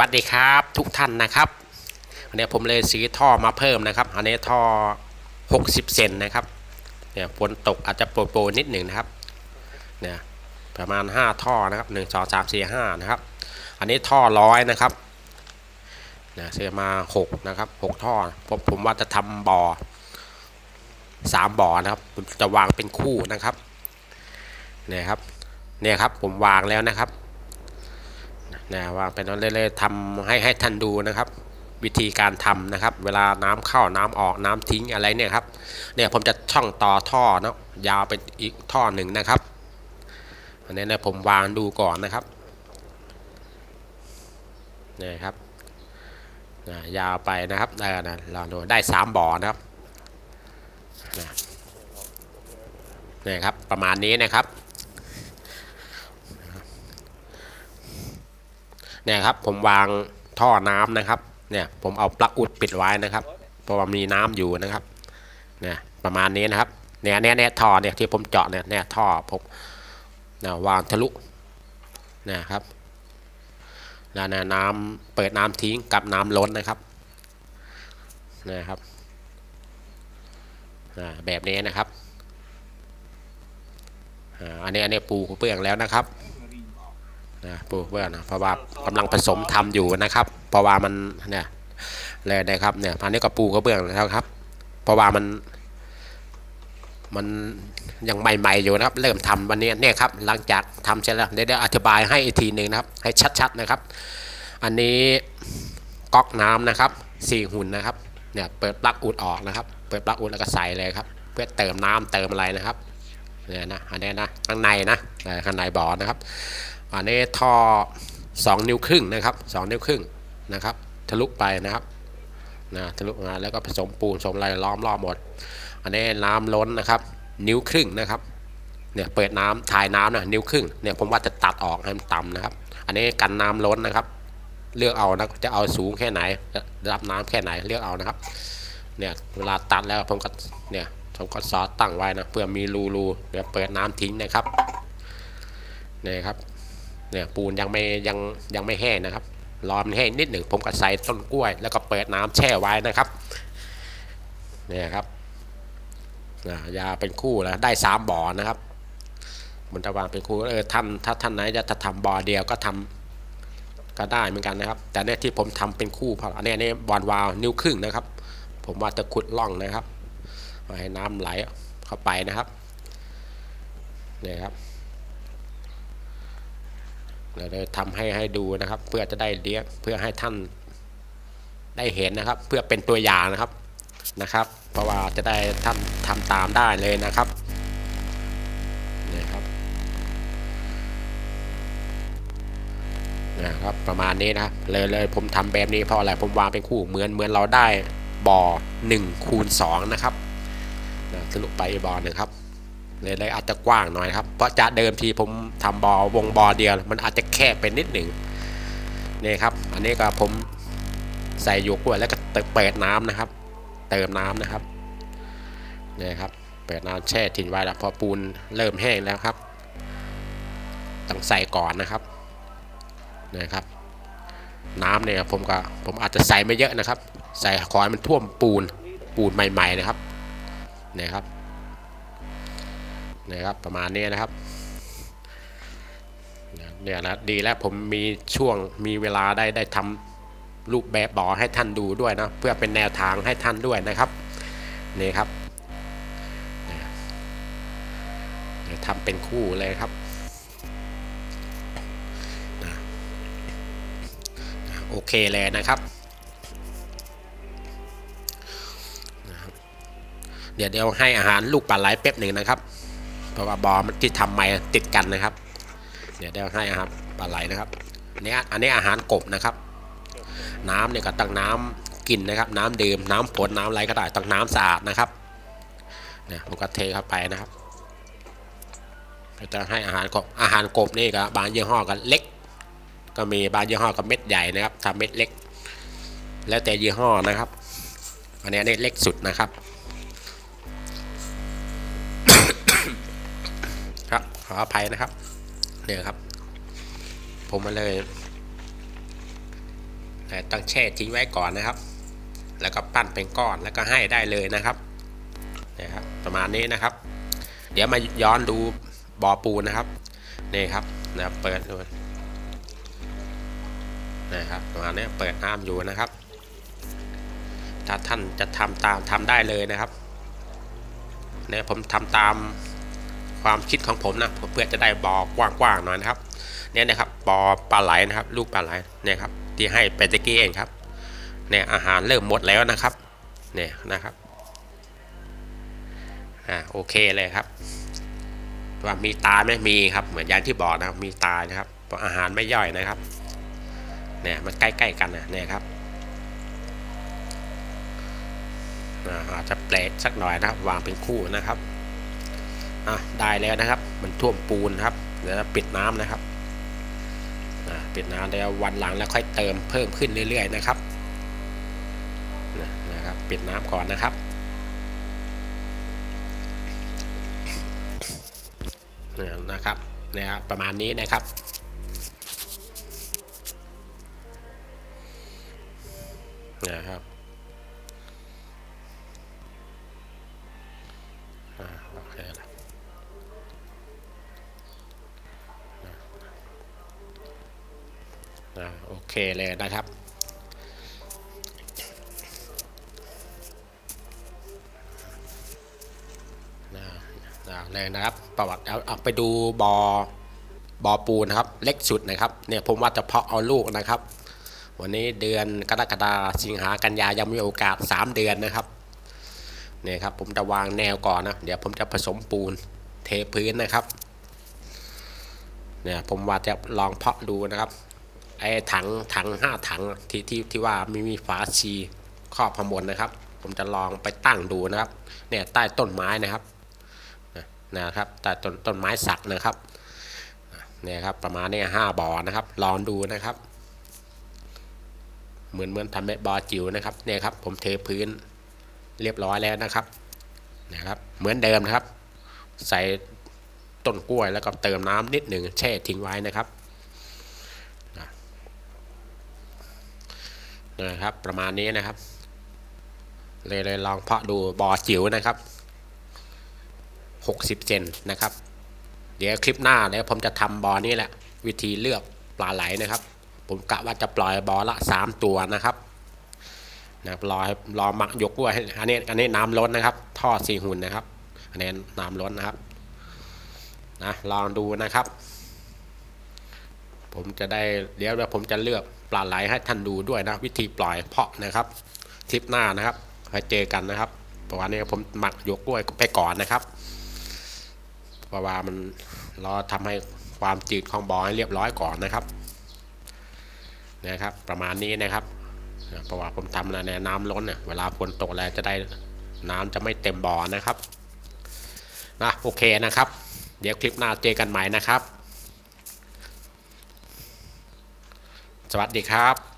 วัสดีครับทุกท่านนะครับอันนี้ผมเลยซื้อท่อมาเพิ่มนะครับ อันนี้ท่อ 60 เซนนะครับเนี่ยฝนตกอาจจะโปรยๆนิดหนึ่งนะครับเนี่ยประมาณ 5 ท่อนะครับ 1 2 3 4 5 นะครับ อันนี้ท่อร้อยนะครับเนี่ยซื้อมา 6 นะครับ 6 ท่อผมผมว่าจะทำบ่อ3บ่อนะครับจะวางเป็นคู่นะครับเนี่ยครับเนี่ยครับผมวางแล้วนะครับ นะวางเป็นเรื่อยๆทำให้ให้ท่านดูนะครับ วิธีการทำนะครับ เวลาน้ำเข้าน้ำออกน้ำทิ้งอะไรเนี่ยครับเนี่ยผมจะช่องต่อท่อเนาะยาวเป็นอีกท่อหนึ่งนะครับอันนี้เนี่ยผมวางดูก่อนนะครับนี่ครับนะยาวไปนะครับได้นะเราดูได้สามบ่อนะครับนะนี่ครับ ประมาณนี้นะครับ เนี่ยครับผมวางท่อน้ำนะครับ เนี่ยผมเอาปลั๊กอุดปิดไว้นะครับ เพราะว่ามีน้ำอยู่นะครับ เนี่ยประมาณนี้นะครับ เนี่ยเนี่ยเนี่ยท่อเนี่ยที่ผมเจาะเนี่ยเนี่ยท่อผมเนี่ยวางทะลุเนี่ยครับแล้วเน้น้ำเปิดน้ำทิ้งกับน้ำล้นนะครับเนี่ยครับแบบนี้นะครับอันนี้อันนี้ปูเปลืองแล้วนะครับ นะปลูกเพื่อนนะเพราะว่ากำลังผสมทำอยู่นะครับเพราะว่ามันเนี่ยเลยนะครับเนี่ยอันนี้ก็ปูกระเบื้องแล้วครับ เพราะว่ามัน มันยังใหม่ๆอยู่นะครับ เริ่มทำวันนี้เนี่ยครับ หลังจากทำเสร็จแล้วเดี๋ยวเดี๋ยวอธิบายให้อีกทีหนึ่งนะครับ ให้ชัดๆนะครับ อันนี้ก๊อกน้ำนะครับสี่หุ่นนะครับเนี่ยเปิดปลั๊กอุดออกนะครับ เปิดปลั๊กอุดแล้วก็ใส่เลยครับ เพื่อเติมน้ำเติมอะไรนะครับเนี่ยนะอันนี้นะข้างในนะข้างในบ่อนะครับ อันนี้ท่อ2 นิ้วครึ่งนะครับ 2 นิ้วครึ่งนะครับ ทะลุไปนะครับนะทะลุมาแล้วก็ผสมปูนผสมอะไรล้อมรอบหมด อันนี้น้ำล้นนะครับ นิ้วครึ่งนะครับเนี่ยเปิดน้ำถ่ายน้ำนะนิ้วครึ่งเนี่ยผมว่าจะตัดออกให้มันต่ำนะครับ อันนี้กันน้ำล้นนะครับ เลือกเอานะจะเอาสูงแค่ไหนรับน้ำแค่ไหนเลือกเอานะครับเนี่ยเวลาตัดแล้วผมก็เนี่ยผมก็ซอสตั้งไว้นะเพื่อมีรูรูเดี๋ยวเปิดน้ำทิ้งนะครับนี่ครับ เนี่ยปูนยังไม่ยังยังไม่แห้งนะครับ รอมันแห้งนิดหนึ่งผมก็ใส่ต้นกล้วย แล้วก็เปิดน้ำแช่ไว้นะครับเนี่ยครับยาเป็นคู่แล้วได้สามบ่อนะครับมันจะวางเป็นคู่เออท่านถ้าท่านไหนจะทำบ่อเดียวก็ทำก็ได้เหมือนกันนะครับ แต่เนี่ยที่ผมทำเป็นคู่เพราะอันนี้นี่บอลวาลนิ้วครึ่งนะครับ ผมว่าจะขุดล่องนะครับให้น้ำไหลเข้าไปนะครับเนี่ยครับ เราเลยทำให้ให้ดูนะครับ เพื่อจะได้เลี้ยงเพื่อให้ท่านได้เห็นนะครับ เพื่อเป็นตัวอย่างนะครับนะครับ เพราะว่าจะได้ท่านทำตามได้เลยนะครับนี่ครับนะครับประมาณนี้นะเลยเลยผมทำแบบนี้เพราะอะไรผมวางเป็นคู่เหมือนเหมือนเราได้บ่อ1คูณ2นะครับนะสรุปไปบ่อหนึ่งครับ เลยเลยอาจจะกว้างหน่อยครับเพราะจากเดิมทีผมทำบอวงบอเดียว มันอาจจะแคบเป็นนิดหนึ่งนี่ครับ อันนี้ก็ผมใส่หยวกกล้วยแล้วก็เปิดน้ำนะครับ เติมน้ำนะครับนี่ครับเปิดน้ำแช่ทิ้งไว้แล้วพอปูนเริ่มแห้งแล้วครับ ต้องใส่ก่อนนะครับนี่ครับ น้ำเนี่ยผมก็ผมอาจจะใส่ไม่เยอะนะครับ ใส่ขอให้มันท่วมปูนปูนใหม่ ๆนะครับนี่ครับ นะครับประมาณนี้นะครับเนี่ยนะดีแล้วผมมีช่วงมีเวลาได้ได้ทำรูปแบบบอให้ท่านดูด้วยนะเพื่อเป็นแนวทางให้ท่านด้วยนะครับนี่ครับเดี๋ยวทำเป็นคู่เลยครับโอเคเลยนะครับเดี๋ยวเดี๋ยวให้อาหารลูกปลาไหลแป๊บหนึ่งนะครับ เพราะว่าบอมที่ทำใหม่ติดกันนะครับ เดี๋ยวเดี๋ยวให้อาหารปลาไหลนะครับอันนี้อันนี้อาหารกบนะครับ น้ำเนี่ยก็ตั้งน้ำกินนะครับ น้ำดื่มน้ำผลน้ำอะไรก็ได้ตั้งน้ำสะอาดนะครับเนี่ยผมก็เทเข้าไปนะครับจะให้อาหารกบอาหารกบนี่ก็บางยี่ห้อกันเล็ก ก็มีบางยี่ห้อกับเม็ดใหญ่นะครับทำเม็ดเล็ก แล้วแต่ยี่ห้อนะครับ อันนี้อันนี้เล็กสุดนะครับ ขออภัยนะครับเนี่ยครับ ผมมาเลยต้องแช่ทิ้งไว้ก่อนนะครับ แล้วก็ปั้นเป็นก้อนแล้วก็ให้ได้เลยนะครับนะครับ ประมาณนี้นะครับ เดี๋ยวมาย้อนดูบ่อปูนะครับนี่ครับนะเปิดดูนะครับประมาณนี้เปิดน้ำอยู่นะครับ ถ้าท่านจะทำตามทำได้เลยนะครับเนี่ยผมทำตาม ความคิดของผมนะเพื่อจะได้บ่อกว้างๆหน่อยนะครับเนี่ยนะครับบ่อปลาไหลนะครับ ลูกปลาไหลเนี่ยครับที่ให้ไปตะกี้เองครับเนี่ยอาหารเริ่มหมดแล้วนะครับเนี่ยนะครับอ่าโอเคเลยครับว่ามีตาไหมมีครับ เหมือนอย่างที่บอกนะครับมีตานะครับเพราะอาหารไม่ย่อยนะครับเนี่ยมันใกล้ๆกันนะเนี่ยครับอาจจะแปลกสักหน่อยนะครับวางเป็นคู่นะครับ อะได้แล้วนะครับ มันท่วมปูนครับเดี๋ยวปิดน้ำนะครับอ่าปิดน้ำแล้ววันหลังแล้วค่อยเติมเพิ่มขึ้นเรื่อย ๆ นะครับนะครับปิดน้ำก่อนนะครับเนี่ยนะครับเนี่ยครับประมาณนี้นะครับนะครับ เคเลยนะครับนะนะเลยนะครับ ประวัติเอาไปดูบอบอปูนะครับ เล็กสุดนะครับ เนี่ยผมว่าจะเพาะเอาลูกนะครับ วันนี้เดือนกรกฎาสิงหากันยายังมีโอกาส 3 เดือนนะครับเนี่ยครับผมจะวางแนวก่อนนะ เดี๋ยวผมจะผสมปูนเทพื้นนะครับเนี่ยผมว่าจะลองเพาะดูนะครับ ไอ้ถังถังห้าถังที่ที่ที่ว่ามีมีฝาชีครอบข้างบนนะครับ ผมจะลองไปตั้งดูนะครับเนี่ยใต้ต้นไม้นะครับนะครับแต่ต้นต้นไม้สักนะครับเนี่ยครับประมาณนี้ห้าบ่อนะครับลองดูนะครับ เหมือนเหมือนทำแบบบ่อจิ๋วนะครับเนี่ยครับผมเทพื้นเรียบร้อยแล้วนะครับนะครับเหมือนเดิมนะครับ ใส่ต้นกล้วยแล้วก็เติมน้ำนิดหนึ่งแช่ทิ้งไว้นะครับ นะครับ ประมาณนี้นะครับ เลยเลยลองเพาะดูบ่อจิ๋วนะครับ 60เซนนะครับ เดี๋ยวคลิปหน้าเดี๋ยวผมจะทำบอนี้แหละ วิธีเลือกปลาไหลนะครับ ผมกะว่าจะปล่อยบอละ 3 ตัวนะครับนะครับรอให้รอหมักยกด้วยอันนี้อันนี้น้ำล้นนะครับ ท่อสีหุ่นนะครับ อันนี้น้ำล้นนะครับนะลองดูนะครับ ผมจะได้เดี๋ยวผมจะเลือก ปลาไหลให้ท่านดูด้วยนะ วิธีปล่อยเพาะนะครับทริปหน้านะครับไว้เจอกันนะครับเพราะว่านี้ผมหมักยกกล้วยไปก่อนนะครับเพราะว่ามันรอทำให้ความจืดของบอให้เรียบร้อยก่อนนะครับนะครับ ประมาณนี้นะครับเพราะว่าผมทำในน้ำล้นเนี่ยเวลาฝนตกแล้วจะได้น้ำจะไม่เต็มบ่อนะครับนะโอเคนะครับ เดี๋ยวคลิปหน้าเจอกันใหม่นะครับ วัสดีครับ